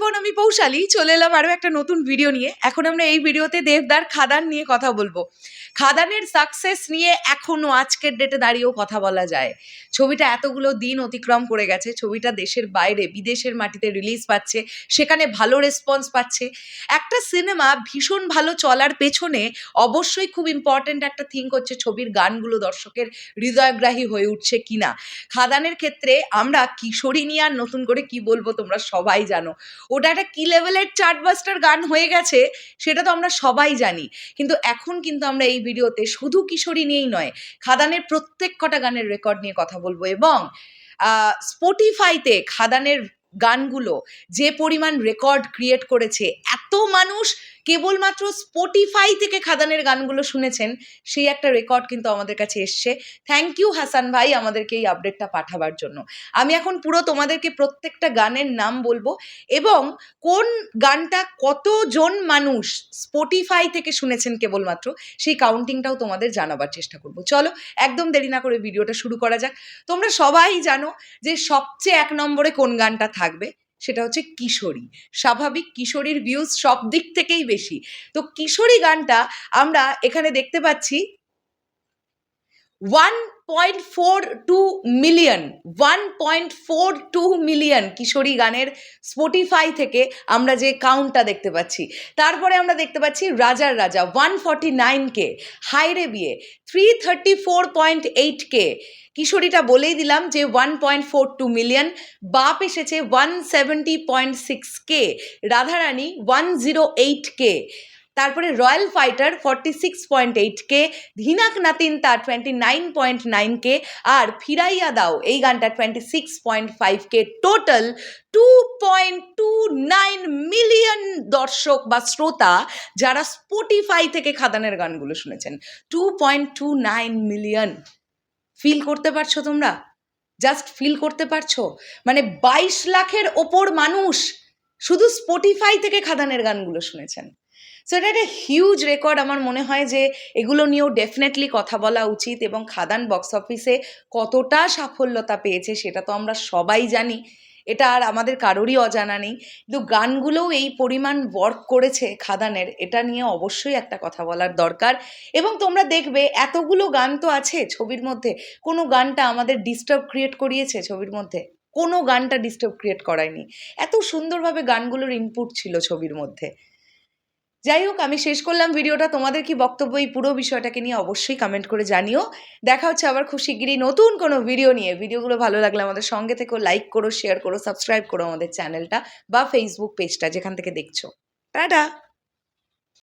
বোন আমি পৌশালী চলে এলাম আরও একটা নতুন ভিডিও নিয়ে। এখন আমরা এই ভিডিওতে দেবদার খাদান নিয়ে কথা বলব। খাদানের সাকসেস নিয়ে এখনও আজকের ডেটে দাঁড়িয়েও কথা বলা যায়। ছবিটা এতগুলো দিন অতিক্রম করে গেছে, ছবিটা দেশের বাইরে, বিদেশের মাটিতে রিলিজ পাচ্ছে, সেখানে ভালো রেসপন্স পাচ্ছে। একটা সিনেমা ভীষণ ভালো চলার পেছনে অবশ্যই খুব ইম্পর্ট্যান্ট একটা থিঙ্ক হচ্ছে ছবির গানগুলো দর্শকের হৃদয়গ্রাহী হয়ে উঠছে কিনা। খাদানের ক্ষেত্রে আমরা কিশোরী নিয়ে আর নতুন করে কি বলব তোমরা সবাই জানো। ওটা একটা কী লেভেলের চার্টবাস্টার গান হয়ে গেছে, সেটা তো আমরা সবাই জানি। কিন্তু এখন কিন্তু আমরা এই ভিডিওতে শুধু কিশোরী নিয়েই নয়, খাদানের প্রত্যেক কটা গানের রেকর্ড নিয়ে কথা বলব এবং স্পটিফাইতে খাদানের গানগুলো যে পরিমাণ রেকর্ড ক্রিয়েট করেছে, এত মানুষ কেবলমাত্র স্পটিফাই থেকে খাদানের গানগুলো শুনেছেন, সেই একটা রেকর্ড কিন্তু আমাদের কাছে এসছে। থ্যাংক ইউ হাসান ভাই, আমাদেরকে এই আপডেটটা পাঠাবার জন্য। আমি এখন পুরো তোমাদেরকে প্রত্যেকটা গানের নাম বলব এবং কোন গানটা কতজন মানুষ স্পটিফাই থেকে শুনেছেন কেবলমাত্র, সেই কাউন্টিংটাও তোমাদের জানাবার চেষ্টা করব। চলো, একদম দেরি না করে ভিডিওটা শুরু করা যাক। তোমরা সবাই জানো যে সবচেয়ে এক নম্বরে কোন গানটা থাকবে। সেটা হচ্ছে কিশোরী। স্বাভাবিক কিশোরীর ভিউজ সব দিক থেকেই বেশি। তো কিশোরী গানটা আমরা এখানে দেখতে পাচ্ছি one point four two million one point four two million Kishori গানের স্পটিফাই থেকে আমরা যে কাউন্টটা দেখতে পাচ্ছি। তারপরে আমরা দেখতে পাচ্ছি রাজার রাজা ওয়ান ফর্টি নাইন কে হাইরে বিয়ে three thirty four point eight K. কিশোরীটা বলেই দিলাম যে one point four two million বাপ এসেছে one seventy point six K, Radharani one zero eight K. তারপরে royal fighter forty six point eight K ধিনাক নাতিন তার twenty nine point nine K আর ফিরাইয়া দাও এই গানটা twenty six point five K total two point two nine million দর্শক বা শ্রোতা যারা স্পটিফাই থেকে খাদানের গানগুলো শুনেছেন। Two point two nine million feel করতে পারছ তোমরা? জাস্ট ফিল করতে পারছ? মানে বাইশ লাখের ওপর মানুষ শুধু স্পটিফাই থেকে খাদানের গানগুলো শুনেছেন। সো এটা একটা হিউজ রেকর্ড আমার মনে হয় যে এগুলো নিয়েও ডেফিনেটলি কথা বলা উচিত এবং খাদান বক্স অফিসে কতটা সাফল্যতা পেয়েছে সেটা তো আমরা সবাই জানি। এটা আর আমাদের কারোরই অজানা নেই। কিন্তু গানগুলোও এই পরিমাণ ওয়ার্ক করেছে খাদানের, এটা নিয়ে অবশ্যই একটা কথা বলার দরকার। এবং তোমরা দেখবে এতগুলো গান তো আছে ছবির মধ্যে। কোনো গানটা আমাদের ডিস্টার্ব ক্রিয়েট করিয়েছে ছবির মধ্যে। কোনো গানটা ডিস্টার্ব ক্রিয়েট করায়নি। এত সুন্দরভাবে গানগুলোর ইনপুট ছিল ছবির মধ্যে। যাই হোক, আমি শেষ করলাম ভিডিওটা। তোমাদের কি বক্তব্য এই পুরো বিষয়টাকে নিয়ে অবশ্যই কমেন্ট করে জানিও। দেখা হচ্ছে আবার খুব শিগগিরই নতুন কোনো ভিডিও নিয়ে। ভিডিওগুলো ভালো লাগলে আমাদের সঙ্গে থেকেও লাইক করো শেয়ার করো সাবস্ক্রাইব করো আমাদের চ্যানেলটা বা ফেসবুক পেজটা যেখান থেকে দেখছ। টাটা!